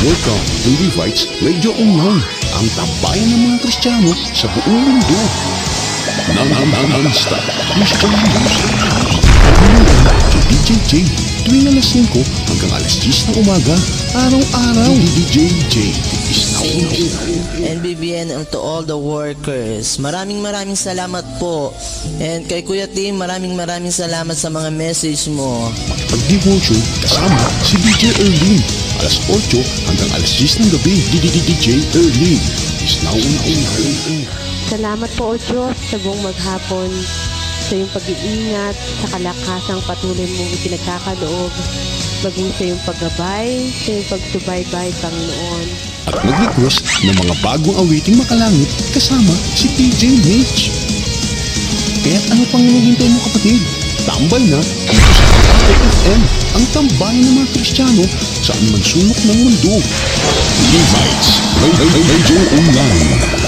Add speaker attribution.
Speaker 1: Welcome to Levites Radio Online, ang tambayan ng mga Kristiyano sa buong mundo. Nang ang ang ang stop Christian News. Si DJ J, tuwing alas 5 hanggang alas 10 ng umaga, araw-araw. DJ J is now
Speaker 2: NBBN and to all the workers. Maraming maraming salamat po. And kay Kuya Tim, maraming maraming salamat sa mga message mo.
Speaker 1: Pag-devotion kasama si DJ Erlin. Alas 8 hanggang alas 10 ng gabi. DJ Erlin is now on air.
Speaker 3: Salamat po o Diyos sa buong maghapon sa iyong pag-iingat, sa kalakasang patuloy mong ipinagkakaloob, maging sa iyong paggabay, sa iyong pagsubaybay, Panginoon.
Speaker 1: At mag-request ng mga bagong awiting makalangit kasama si DJ Mitch. Kaya't ano pang hinihintay mo kapatid? Tambay na dito sa FM, ang tambayan ng mga Kristiyano saan man sulok ng mundo. Levites, Radio Online.